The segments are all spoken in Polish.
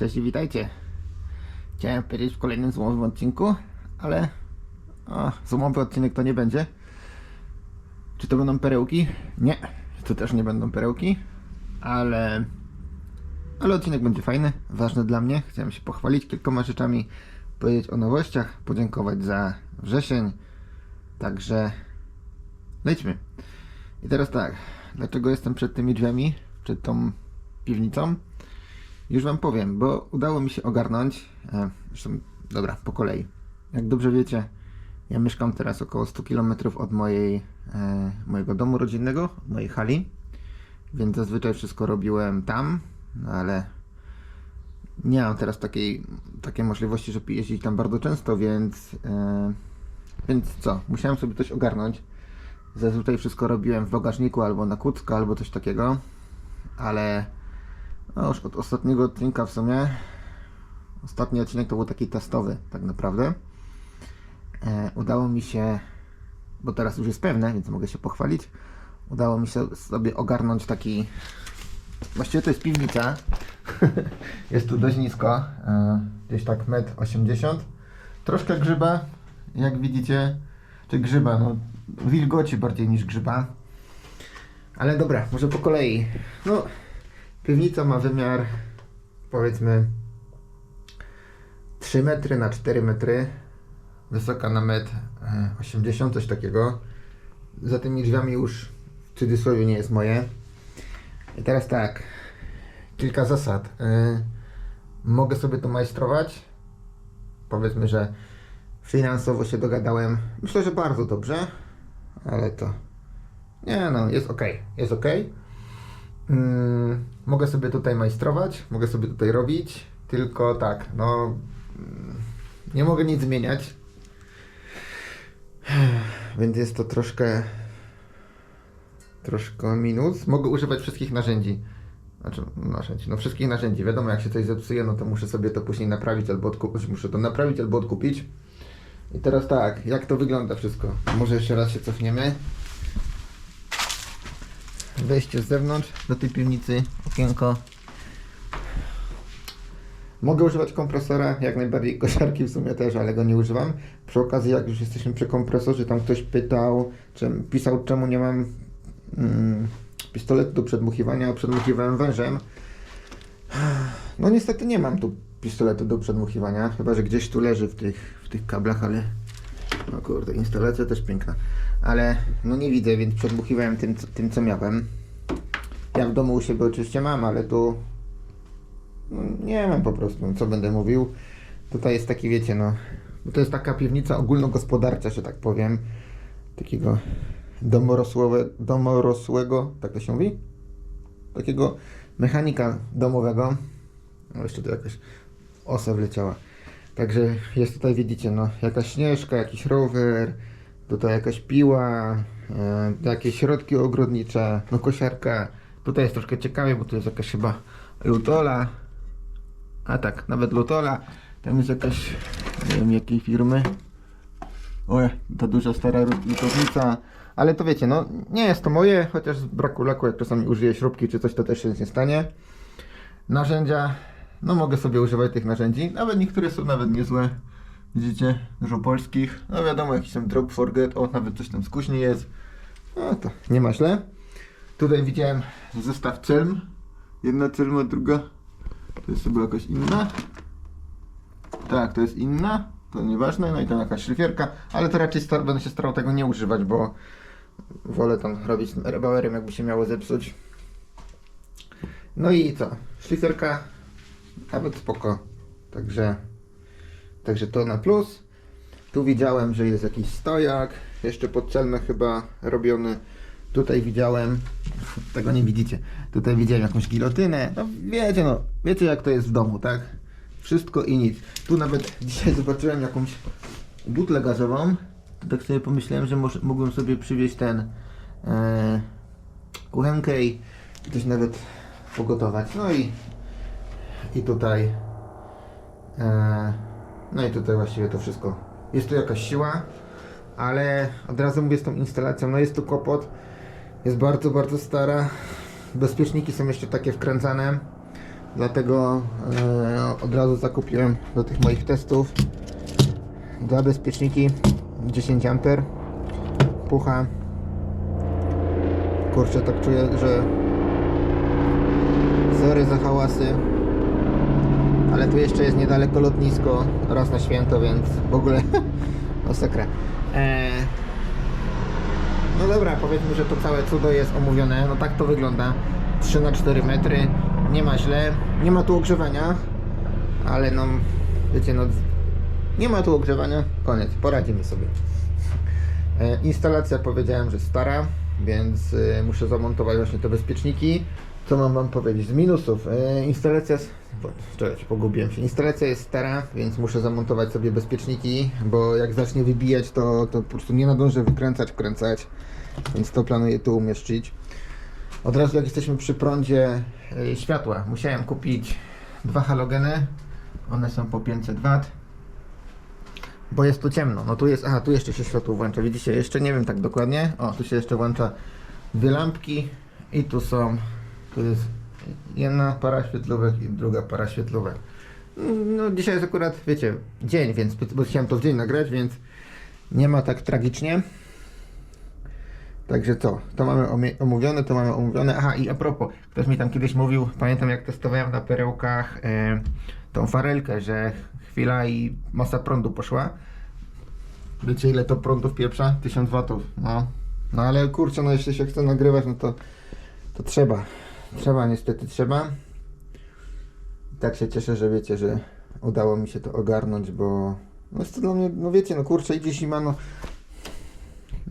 Cześć i witajcie. Chciałem powiedzieć w kolejnym złomowym odcinku, ale o, złomowy odcinek to nie będzie. Czy to będą perełki? Nie, to też nie będą perełki, ale ale odcinek będzie fajny, ważny dla mnie. Chciałem się pochwalić kilkoma rzeczami, powiedzieć o nowościach, podziękować za wrzesień. Także lećmy. I teraz tak, dlaczego jestem przed tymi drzwiami, przed tą piwnicą? Już wam powiem, bo udało mi się ogarnąć. E, zresztą, dobra, po kolei. Jak dobrze wiecie, ja mieszkam teraz około 100 km od mojej, e, mojego domu rodzinnego, od mojej hali. Więc zazwyczaj wszystko robiłem tam, no ale nie mam teraz takiej, takiej możliwości, żeby jeździć tam bardzo często, więc, e, więc co? Musiałem sobie coś ogarnąć. Zazwyczaj wszystko robiłem w bagażniku albo na kucka, albo coś takiego, ale no już od ostatniego odcinka w sumie. Ostatni odcinek to był taki testowy, tak naprawdę. E, udało mi się, bo teraz już jest pewne, więc mogę się pochwalić. Udało mi się sobie ogarnąć taki. Właściwie to jest piwnica. jest tu dość nisko, e, gdzieś tak 1,80 m. Troszkę grzyba, jak widzicie. Czy grzyba, no wilgoci bardziej niż grzyba. Ale dobra, może po kolei. No, Piwnica ma wymiar powiedzmy 3 metry na 4 metry, wysoka na metr e, 80, coś takiego. Za tymi drzwiami już w cudzysłowie nie jest moje. I teraz tak, kilka zasad. E, Mogę sobie to majstrować. Powiedzmy, że finansowo się dogadałem. Myślę, że bardzo dobrze, ale to nie no, jest ok, jest ok. Mm, mogę sobie tutaj majstrować, mogę sobie tutaj robić, tylko tak, no mm, nie mogę nic zmieniać. Więc jest to troszkę troszkę minus. Mogę używać wszystkich narzędzi. Znaczy, narzędzi, no wszystkich narzędzi. Wiadomo, jak się coś zepsuje, no to muszę sobie to później naprawić albo odkupić. Muszę to naprawić albo odkupić. I teraz tak, jak to wygląda wszystko? Może jeszcze raz się cofniemy wejście z zewnątrz do tej piwnicy, okienko. Mogę używać kompresora, jak najbardziej kosiarki w sumie też, ale go nie używam. Przy okazji, jak już jesteśmy przy kompresorze, tam ktoś pytał, czy, pisał czemu nie mam mm, pistoletu do przedmuchiwania, a przedmuchiwałem wężem. No niestety nie mam tu pistoletu do przedmuchiwania, chyba że gdzieś tu leży w tych, w tych kablach, ale no kurde, instalacja też piękna. Ale no nie widzę, więc przedmuchiwałem tym, tym co miałem. Ja w domu u siebie oczywiście mam, ale tu no, nie mam po prostu, co będę mówił. Tutaj jest taki, wiecie, no, to jest taka piwnica ogólnogospodarcza, że tak powiem. Takiego domorosłego, domorosłego, tak to się mówi? Takiego mechanika domowego. No jeszcze tu jakaś osa wleciała. Także jest tutaj, widzicie, no, jakaś śnieżka, jakiś rower, tutaj jakaś piła, e, jakieś środki ogrodnicze, no kosiarka. Tutaj jest troszkę ciekawie, bo tu jest jakaś chyba lutola. A tak, nawet lutola. Tam jest jakaś, nie wiem jakiej firmy. Oj, ta duża stara lutownica. Ale to wiecie, no nie jest to moje, chociaż z braku laku, jak czasami użyję śrubki czy coś, to też się nic nie stanie. Narzędzia, no mogę sobie używać tych narzędzi, nawet niektóre są nawet niezłe. Widzicie, dużo polskich. No wiadomo, jakiś tam drop forget, o nawet coś tam skuśni jest. No to nie ma źle. Tutaj widziałem zestaw celm. Jedna celma, druga. To jest chyba jakaś inna. Tak, to jest inna. To nieważne. No i tam jakaś szlifierka. Ale to raczej sta- będę się starał tego nie używać, bo wolę tam robić rebauerem, jakby się miało zepsuć. No i co? Szlifierka nawet spoko. Także, także to na plus. Tu widziałem, że jest jakiś stojak. Jeszcze pod celmę chyba robiony. Tutaj widziałem, tego nie widzicie. Tutaj widziałem jakąś gilotynę. No wiecie, no, wiecie jak to jest w domu, tak? Wszystko i nic. Tu nawet dzisiaj zobaczyłem jakąś butlę gazową. Tak sobie pomyślałem, że może, mógłbym sobie przywieźć ten e, kuchenkę i coś nawet pogotować. No i i tutaj e, no i tutaj właściwie to wszystko. Jest tu jakaś siła, ale od razu mówię z tą instalacją, no jest tu kłopot. Jest bardzo, bardzo stara. Bezpieczniki są jeszcze takie wkręcane. Dlatego e, od razu zakupiłem do tych moich testów dwa bezpieczniki 10 A pucha kurczę tak czuję, że sorry za hałasy ale tu jeszcze jest niedaleko lotnisko raz na święto, więc w ogóle masakra eee, no dobra, powiedzmy, że to całe cudo jest omówione. No tak to wygląda. 3 na 4 metry. Nie ma źle. Nie ma tu ogrzewania. Ale no, wiecie, no nie ma tu ogrzewania. Koniec. Poradzimy sobie. E, instalacja powiedziałem, że stara, więc e, muszę zamontować właśnie te bezpieczniki. Co mam wam powiedzieć? Z minusów. E, instalacja. Czekajcie, pogubiłem się. Instalacja jest stara, więc muszę zamontować sobie bezpieczniki, bo jak zacznie wybijać, to, to po prostu nie nadążę wykręcać, wkręcać. Więc to planuję tu umieszczyć. Od razu jak jesteśmy przy prądzie e, światła, musiałem kupić dwa halogeny. One są po 500 W. Bo jest tu ciemno. No tu jest, aha, tu jeszcze się światło włącza. Widzicie, jeszcze nie wiem tak dokładnie. O, tu się jeszcze włącza dwie lampki i tu są, tu jest jedna para świetlówek i druga para świetlówek. No dzisiaj jest akurat, wiecie, dzień, więc bo chciałem to w dzień nagrać, więc nie ma tak tragicznie. Także co, to mamy omówione, to mamy omówione. Aha, i a propos, ktoś mi tam kiedyś mówił, pamiętam jak testowałem na perełkach e, tą farelkę, że chwila i masa prądu poszła. Wiecie ile to prądu wpieprza? 1000 watów, no. No ale kurczę, no jeśli się chce nagrywać, no to, to trzeba. Trzeba, niestety trzeba. Tak się cieszę, że wiecie, że udało mi się to ogarnąć, bo no jest to dla mnie, no wiecie, no kurczę, idzie zima, no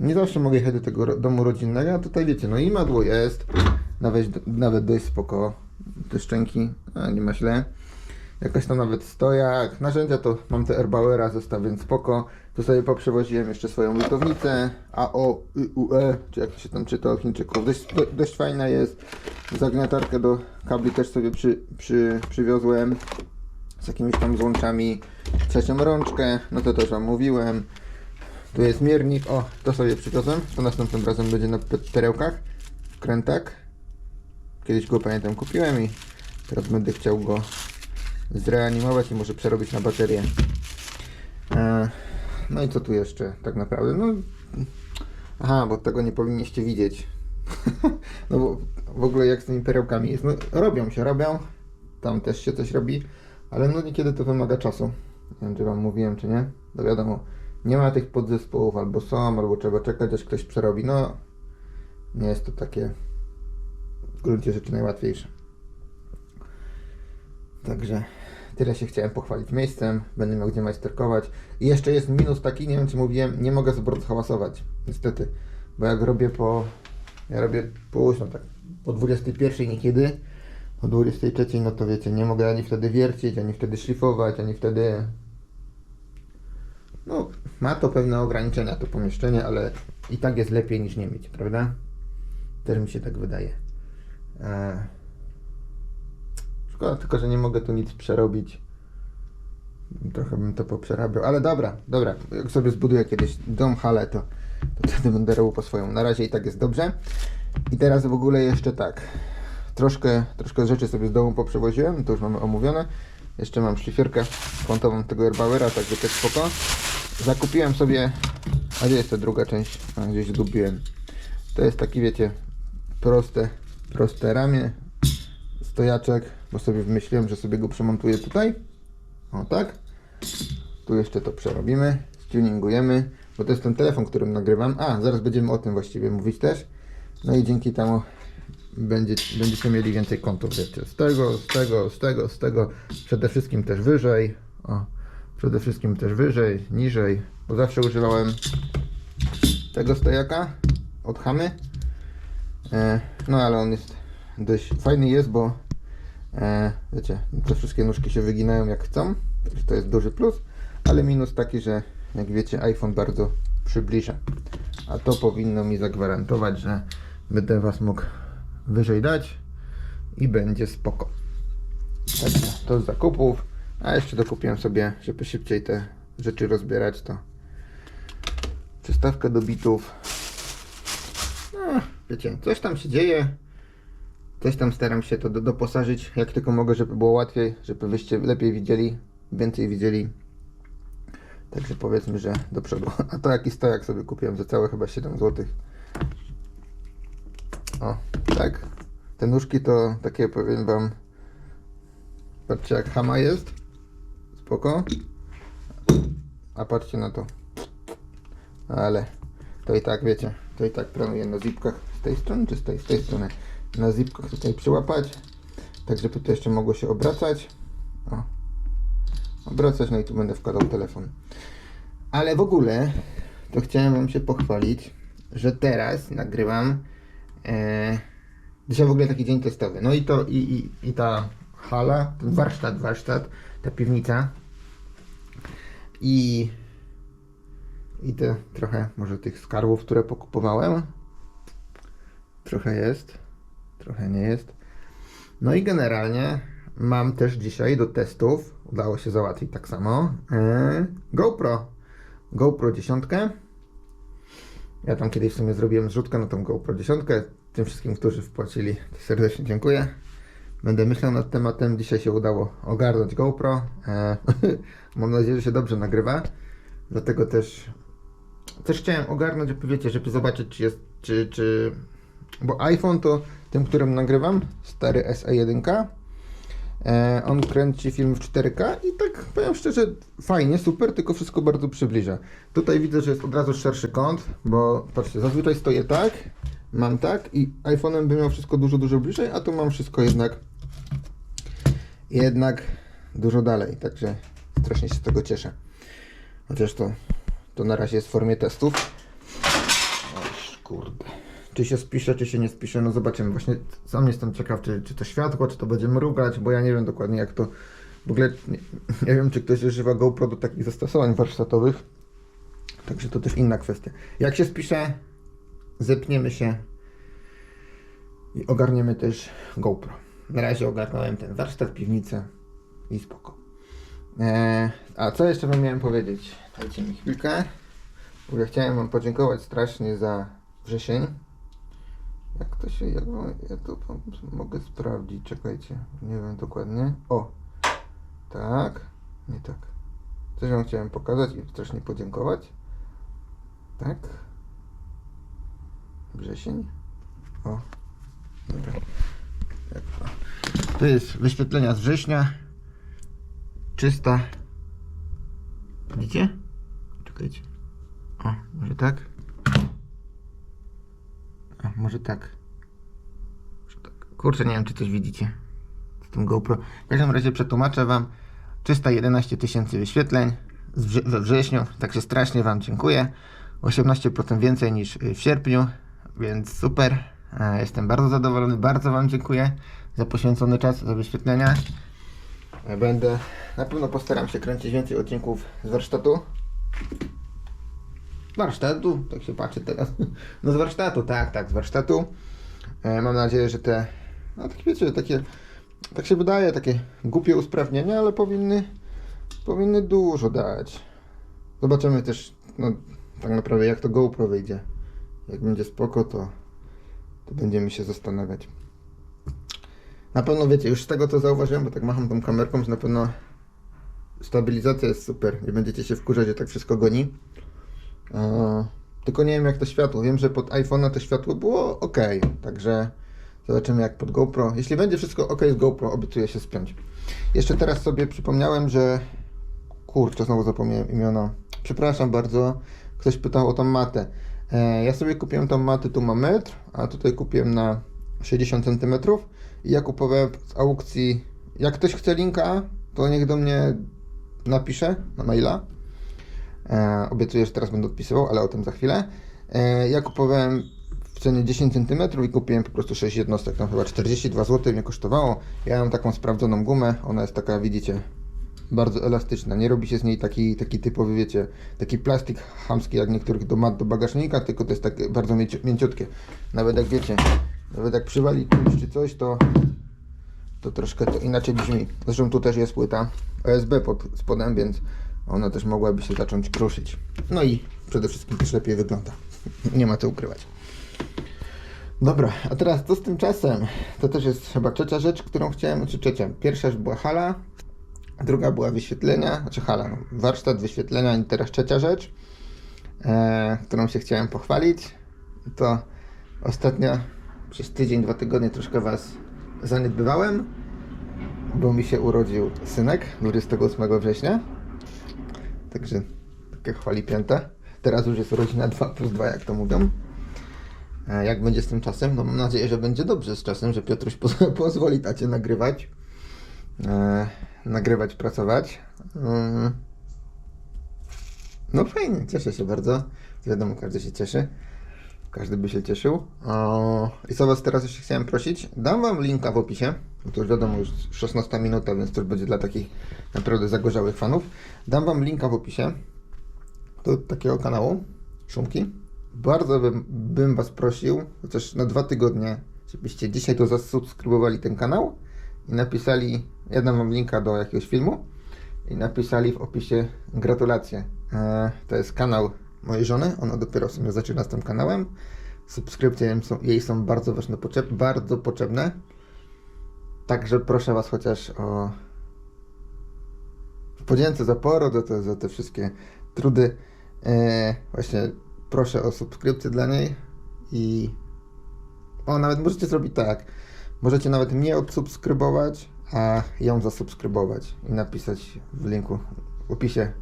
nie zawsze mogę jechać do tego domu rodzinnego, a tutaj wiecie, no i madło jest, nawet, nawet dość spoko, te szczęki, a nie ma źle. Jakaś tam nawet stojak, narzędzia to mam te Erbauera zestaw, więc spoko. Tu sobie poprzewoziłem jeszcze swoją lutownicę, AOUE, czy jak się tam czyta od Chińczyków, dość, do, dość fajna jest. Zagniatarkę do kabli też sobie przy, przy, przywiozłem z jakimiś tam złączami. Trzecią rączkę, no to też wam mówiłem. Tu jest miernik, o, to sobie przywiozłem, to następnym razem będzie na pe- perełkach, wkrętak. Kiedyś go pamiętam kupiłem i teraz będę chciał go zreanimować i może przerobić na baterię. E, no i co tu jeszcze tak naprawdę? No, aha, bo tego nie powinniście widzieć. no bo w ogóle jak z tymi perełkami jest, no robią się, robią, tam też się coś robi, ale no niekiedy to wymaga czasu. Nie wiem, czy wam mówiłem, czy nie. No wiadomo, nie ma tych podzespołów, albo są, albo trzeba czekać, aż ktoś przerobi. No, nie jest to takie w gruncie rzeczy najłatwiejsze. Także tyle się chciałem pochwalić miejscem. Będę miał gdzie majsterkować. I jeszcze jest minus taki, nie wiem czy mówiłem, nie mogę za hałasować. Niestety. Bo jak robię po. Ja robię późno, tak po 21 niekiedy. O 23, no to wiecie, nie mogę ani wtedy wiercić, ani wtedy szlifować, ani wtedy. No, ma to pewne ograniczenia, to pomieszczenie, ale i tak jest lepiej niż nie mieć, prawda? Też mi się tak wydaje. Eee. Szkoda tylko, że nie mogę tu nic przerobić. Trochę bym to poprzerabiał, ale dobra, dobra. Jak sobie zbuduję kiedyś dom, halę, to, to wtedy będę robił po swoją. Na razie i tak jest dobrze. I teraz w ogóle jeszcze tak. Troszkę, troszkę rzeczy sobie z domu poprzewoziłem, to już mamy omówione. Jeszcze mam szlifierkę kątową tego Erbauera, także też spoko. Zakupiłem sobie, a gdzie jest ta druga część? A, gdzieś zgubiłem. To jest taki, wiecie, proste, proste ramię, stojaczek, bo sobie wymyśliłem, że sobie go przemontuję tutaj. O tak. Tu jeszcze to przerobimy, stuningujemy, bo to jest ten telefon, którym nagrywam. A, zaraz będziemy o tym właściwie mówić też. No i dzięki temu będzie, będziecie mieli więcej kątów, wiecie, z tego, z tego, z tego, z tego, przede wszystkim też wyżej, o, przede wszystkim też wyżej, niżej, bo zawsze używałem tego stojaka od Hamy, e, no ale on jest dość fajny jest, bo e, wiecie, te wszystkie nóżki się wyginają jak chcą, także to jest duży plus, ale minus taki, że jak wiecie iPhone bardzo przybliża, a to powinno mi zagwarantować, że będę Was mógł wyżej dać i będzie spoko. Także to z zakupów, a jeszcze dokupiłem sobie, żeby szybciej te rzeczy rozbierać, to przystawkę do bitów. No, wiecie, coś tam się dzieje. Coś tam staram się to do, doposażyć, jak tylko mogę, żeby było łatwiej, żeby wyście lepiej widzieli, więcej widzieli. Także powiedzmy, że do przodu. A to jaki stojak sobie kupiłem za całe chyba 7 zł. O, tak. Te nóżki to takie powiem wam. Patrzcie jak hama jest. Spoko. A patrzcie na to. Ale to i tak wiecie, to i tak planuję na zipkach z tej strony czy z tej, z tej strony. Na zipkach tutaj przyłapać. Tak żeby to jeszcze mogło się obracać. O. Obracać, no i tu będę wkładał telefon. Ale w ogóle to chciałem wam się pochwalić, że teraz nagrywam e, dzisiaj w ogóle taki dzień testowy. No i to i, i, i ta hala, ten warsztat, warsztat, ta piwnica i i te trochę może tych skarbów, które pokupowałem. Trochę jest, trochę nie jest. No i generalnie mam też dzisiaj do testów, udało się załatwić tak samo, e, GoPro. GoPro 10. Ja tam kiedyś w sumie zrobiłem zrzutkę na tą GoPro 10. Tym wszystkim, którzy wpłacili, serdecznie dziękuję. Będę myślał nad tematem. Dzisiaj się udało ogarnąć GoPro. E, mam nadzieję, że się dobrze nagrywa. Dlatego też też chciałem ogarnąć, wiecie, żeby zobaczyć, czy jest, czy, czy... Bo iPhone to tym, którym nagrywam, stary SE1, e, on kręci film w 4K i tak powiem szczerze, fajnie, super, tylko wszystko bardzo przybliża. Tutaj widzę, że jest od razu szerszy kąt, bo patrzcie, zazwyczaj stoję tak, mam tak i iPhone'em bym miał wszystko dużo, dużo bliżej, a tu mam wszystko jednak jednak dużo dalej, także strasznie się z tego cieszę. Chociaż to to na razie jest w formie testów. Oż, kurde. Czy się spisze, czy się nie spisze, no zobaczymy. Właśnie sam jestem ciekaw, czy, czy to światło, czy to będzie mrugać, bo ja nie wiem dokładnie jak to... W ogóle nie, nie wiem, czy ktoś używa GoPro do takich zastosowań warsztatowych. Także to też inna kwestia. Jak się spisze, zepniemy się i ogarniemy też GoPro. Na razie ogarnąłem ten warsztat, piwnicę i spoko. Eee, a co jeszcze wam miałem powiedzieć? Dajcie mi chwilkę. Chciałem wam podziękować strasznie za wrzesień. Jak to się, jak ja to mogę sprawdzić, czekajcie, nie wiem dokładnie. O, tak, nie tak. Coś wam chciałem pokazać i strasznie podziękować. Tak. Wrzesień. O, dobra. To jest wyświetlenia z września. 300. Widzicie? Czekajcie. O, może tak? A, może tak. Może tak. Kurczę, nie wiem, czy coś widzicie. Z tym GoPro. W każdym razie przetłumaczę Wam 311 tysięcy wyświetleń we wrześniu, także strasznie Wam dziękuję. 18% więcej niż y, w sierpniu, więc super. E, Jestem bardzo zadowolony, bardzo Wam dziękuję za poświęcony czas, za wyświetlenia. E, Będę, na pewno postaram się kręcić więcej odcinków z warsztatu. Warsztatu, tak się patrzy teraz. No z warsztatu, tak, tak, z warsztatu. E, mam nadzieję, że te, no tak wiecie, takie, tak się wydaje, takie głupie usprawnienia, ale powinny, powinny dużo dać. Zobaczymy też, no tak naprawdę jak to GoPro wyjdzie. Jak będzie spoko, to, to będziemy się zastanawiać. Na pewno wiecie, już z tego co zauważyłem, bo tak macham tą kamerką, że na pewno stabilizacja jest super. Nie będziecie się wkurzać, że tak wszystko goni. Eee, tylko nie wiem jak to światło. Wiem, że pod iPhone'a to światło było ok, także zobaczymy jak pod GoPro. Jeśli będzie wszystko ok z GoPro, obiecuję się spiąć. Jeszcze teraz sobie przypomniałem, że kurczę, znowu zapomniałem imiona. Przepraszam bardzo. Ktoś pytał o tą matę. E, ja sobie kupiłem tą matę, tu ma metr, a tutaj kupiłem na 60 cm i ja kupowałem z aukcji. Jak ktoś chce linka, to niech do mnie napisze na maila. E, obiecuję, że teraz będę odpisywał, ale o tym za chwilę. E, ja kupowałem w cenie 10 cm i kupiłem po prostu 6 jednostek, tam chyba 42 zł mnie kosztowało. Ja mam taką sprawdzoną gumę, ona jest taka, widzicie, bardzo elastyczna. Nie robi się z niej taki, taki typowy, wiecie, taki plastik chamski jak niektórych do mat do bagażnika, tylko to jest takie bardzo mięci- mięciutkie. Nawet jak wiecie, nawet jak przywali czymś czy coś, to to troszkę to inaczej brzmi. Zresztą tu też jest płyta OSB pod spodem, więc ona też mogłaby się zacząć kruszyć. No i przede wszystkim też lepiej wygląda. Nie ma co ukrywać. Dobra, a teraz co z tym czasem? To też jest chyba trzecia rzecz, którą chciałem, czy trzecia. Pierwsza była hala, druga była wyświetlenia, znaczy hala, no, warsztat wyświetlenia i teraz trzecia rzecz, e, którą się chciałem pochwalić. To ostatnio przez tydzień, dwa tygodnie troszkę Was zaniedbywałem, bo mi się urodził synek 28 września. Także takie chwali pięta. Teraz już jest rodzina 2 plus 2, jak to mówią. E, Jak będzie z tym czasem? No mam nadzieję, że będzie dobrze z czasem, że Piotruś poz- pozwoli tacie nagrywać. E, nagrywać, pracować. Mm. No fajnie, cieszę się bardzo. Wiadomo, każdy się cieszy. Każdy by się cieszył. O, I co Was teraz jeszcze chciałem prosić? Dam Wam linka w opisie. To już wiadomo, już 16 minuta, więc to już będzie dla takich naprawdę zagorzałych fanów. Dam Wam linka w opisie do takiego kanału Szumki. Bardzo bym, bym Was prosił, chociaż na dwa tygodnie, żebyście dzisiaj to zasubskrybowali ten kanał i napisali, ja dam Wam linka do jakiegoś filmu i napisali w opisie gratulacje. E, to jest kanał mojej żony, ona dopiero w sumie zaczyna z tym kanałem. Subskrypcje jej są, bardzo ważne, bardzo potrzebne. Także proszę Was chociaż o podzięce za poród, za za te wszystkie trudy. E, właśnie proszę o subskrypcję dla niej i o, nawet możecie zrobić tak. Możecie nawet mnie odsubskrybować, a ją zasubskrybować i napisać w linku w opisie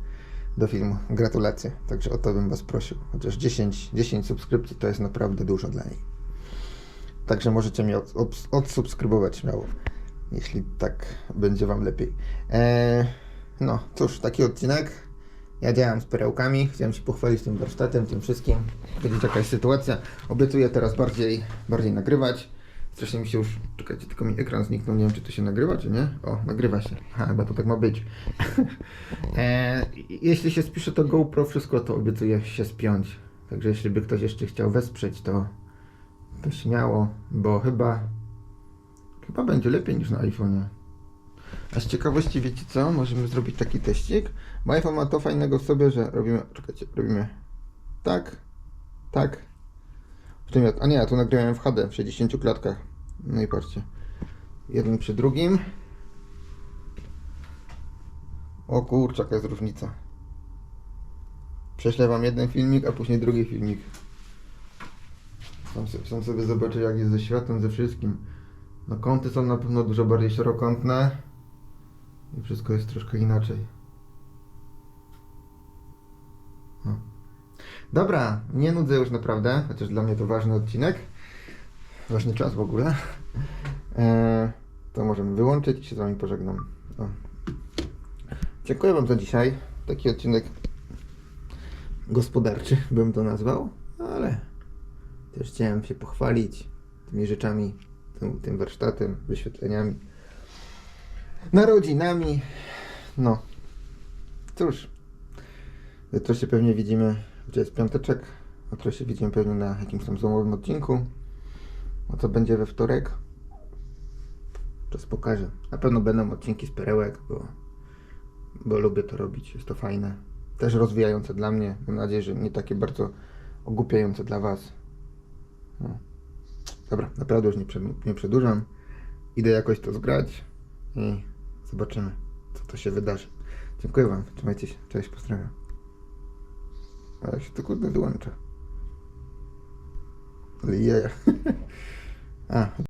do filmu. Gratulacje. Także o to bym Was prosił. Chociaż 10, 10 subskrypcji to jest naprawdę dużo dla niej. Także możecie mnie od, obs- odsubskrybować śmiało, jeśli tak będzie Wam lepiej. Eee, no, cóż, taki odcinek. Ja działam z perełkami, chciałem się pochwalić tym warsztatem, tym wszystkim, powiedzieć jaka jest sytuacja. Obiecuję teraz bardziej, bardziej nagrywać. Strasznie mi się już, czekajcie, tylko mi ekran zniknął, nie wiem czy to się nagrywa, czy nie? O, nagrywa się. Chyba to tak ma być. e, jeśli się spisze to GoPro wszystko, to obiecuję się spiąć. Także jeśli by ktoś jeszcze chciał wesprzeć, to, to śmiało, bo chyba, chyba będzie lepiej niż na iPhone'ie. A z ciekawości wiecie co? Możemy zrobić taki teścik. Bo iPhone ma to fajnego w sobie, że robimy. Czekajcie, robimy tak, tak. W tym, a nie, ja tu nagrałem w HD w 60 klatkach. No i patrzcie. Jeden przy drugim. O kurczę, jaka jest różnica. Prześlę wam jeden filmik, a później drugi filmik. Sam, sobie- zobaczę jak jest ze światłem, ze wszystkim. No kąty są na pewno dużo bardziej szerokątne. I wszystko jest troszkę inaczej. No. Dobra, nie nudzę już naprawdę, chociaż dla mnie to ważny odcinek. Ważny czas w ogóle. Eee, to możemy wyłączyć i się z Wami pożegnam. O. Dziękuję Wam za dzisiaj. Taki odcinek gospodarczy bym to nazwał, ale też chciałem się pochwalić tymi rzeczami, tym, tym warsztatem, wyświetleniami narodzinami. No. Cóż. Jutro się pewnie widzimy, gdzie jest piąteczek. Jutro się widzimy pewnie na jakimś tam złomowym odcinku. A co będzie we wtorek? Czas pokaże. Na pewno będą odcinki z perełek, bo, bo lubię to robić. Jest to fajne. Też rozwijające dla mnie. Mam nadzieję, że nie takie bardzo ogłupiające dla Was. No. Dobra, naprawdę już nie, nie przedłużam. Idę jakoś to zgrać i zobaczymy, co to się wydarzy. Dziękuję Wam. Trzymajcie się. Cześć, pozdrawiam. A ja się to kurde wyłączę. Ale jeja. A,